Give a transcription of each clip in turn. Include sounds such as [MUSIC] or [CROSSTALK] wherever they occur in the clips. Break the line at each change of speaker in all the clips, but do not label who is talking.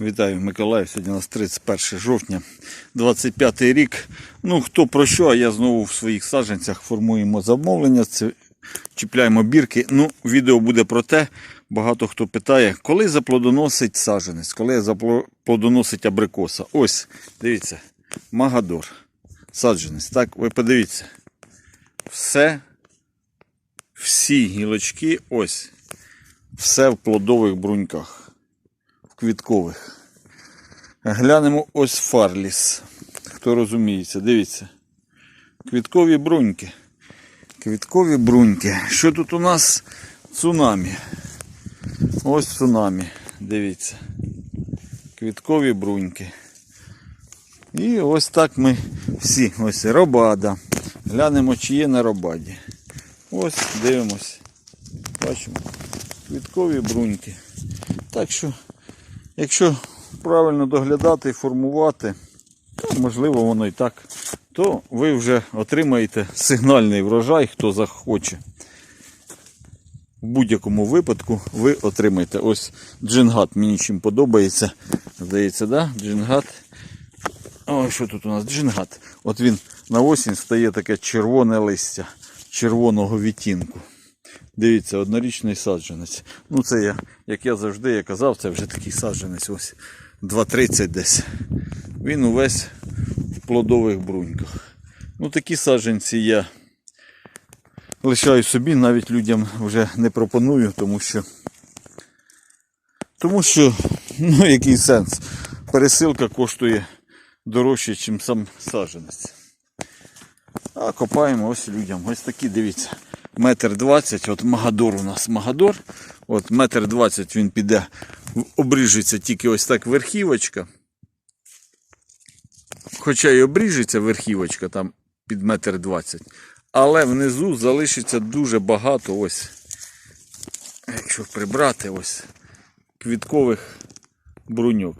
Вітаю Миколаїв. Сьогодні у нас 31 жовтня, 25 рік. Ну хто про що, а я знову в своїх саджанцях формуємо замовлення, чіпляємо бірки. Ну, відео буде про те. Багато хто питає, коли заплодоносить саджанець, коли заплодоносить абрикоса. Ось, дивіться, Магадор. Саджанець. Так, ви подивіться. Все, всі гілочки, ось, все в плодових бруньках квіткових. Глянемо ось фарліс. Хто розуміється, дивіться. Квіткові бруньки. Квіткові бруньки. Що тут у нас? Цунамі. Ось цунамі. Дивіться. Квіткові бруньки. І ось так ми всі. Ось робада. Глянемо, чи є на робаді. Ось дивимось. Бачимо. Квіткові бруньки. Так що Якщо правильно доглядати і формувати, то можливо воно і так, то ви вже отримаєте сигнальний врожай, хто захоче. В будь-якому випадку ви отримаєте. Ось джингат мені чим подобається. Здається, да? джингат. Ой, що тут у нас? Джингат. От він на осінь стає таке червоне листя червоного відтінку. Дивіться, однорічний саджанець. Ну це я, як я завжди я казав, це вже такий саджанець, ось 2,30 десь. Він увесь в плодових бруньках. Ну такі саджанці я лишаю собі, навіть людям вже не пропоную, тому що, тому що, ну який сенс. Пересилка коштує дорожче, ніж сам саджанець. А копаємо ось людям. Ось такі, дивіться метр двадцять, от Магадор у нас Магадор. От метр двадцять він піде, обріжеться тільки ось так верхівочка. Хоча й обріжеться верхівочка там під метр двадцять. Але внизу залишиться дуже багато ось. Якщо прибрати ось квіткових бруньок.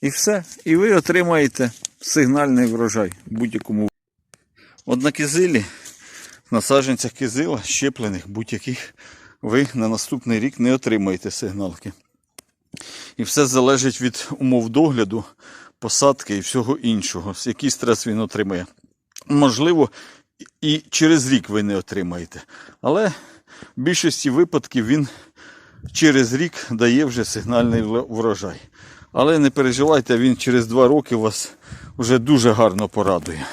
І все. І ви отримаєте сигнальний врожай будь-якому на кизилі, на саджанцях кизила, щеплених будь-яких, ви на наступний рік не отримаєте сигналки. І все залежить від умов догляду, посадки і всього іншого. Який стрес він отримає. Можливо, і через рік ви не отримаєте. Але в більшості випадків він через рік дає вже сигнальний врожай. Але не переживайте, він через два роки вас вже дуже гарно порадує.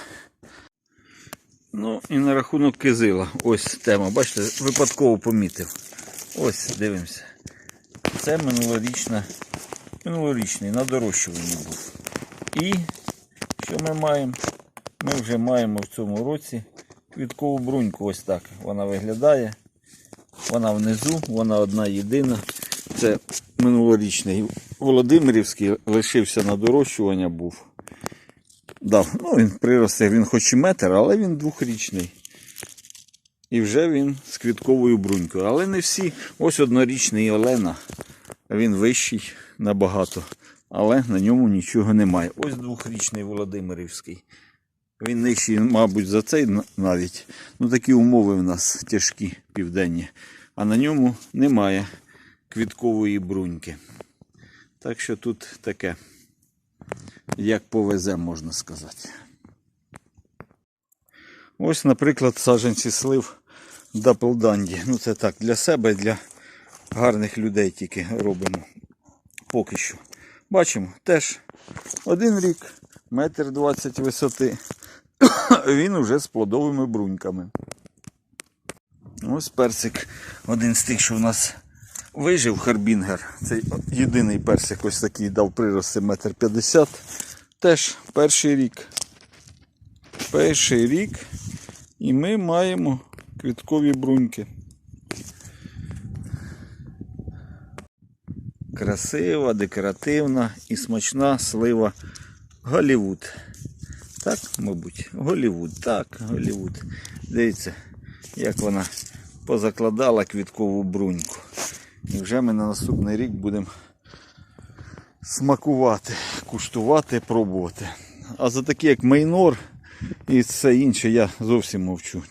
Ну і на рахунок кизила. Ось тема. Бачите, випадково помітив. Ось дивимося. Це минулорічна, минулорічний на дорощуванні був. І що ми маємо? Ми вже маємо в цьому році квіткову бруньку. Ось так вона виглядає. Вона внизу, вона одна єдина. Це минулорічний Володимирівський лишився на дорощування був дав. Ну, він приросте, він хоч і метр, але він двохрічний. І вже він з квітковою брунькою. Але не всі. Ось однорічний Олена. Він вищий набагато. Але на ньому нічого немає. Ось двохрічний Володимирівський. Він нижчий, мабуть, за цей навіть. Ну такі умови в нас тяжкі південні. А на ньому немає квіткової бруньки. Так що тут таке як повезе, можна сказати. Ось, наприклад, саджанці слив Даплданді. Ну це так, для себе, для гарних людей тільки робимо. Поки що. Бачимо, теж один рік, метр двадцять висоти. [COUGHS] Він уже з плодовими бруньками. Ось персик, один з тих, що в нас вижив Харбінгер. Це єдиний персик ось такий дав прирости метр п'ятдесят. Теж перший рік. Перший рік. І ми маємо квіткові бруньки. Красива, декоративна і смачна слива Голівуд. Так, мабуть, Голівуд. Так, Голівуд. Дивіться, як вона позакладала квіткову бруньку. І вже ми на наступний рік будемо смакувати, куштувати, пробувати. А за такі, як Мейнор і все інше, я зовсім мовчу.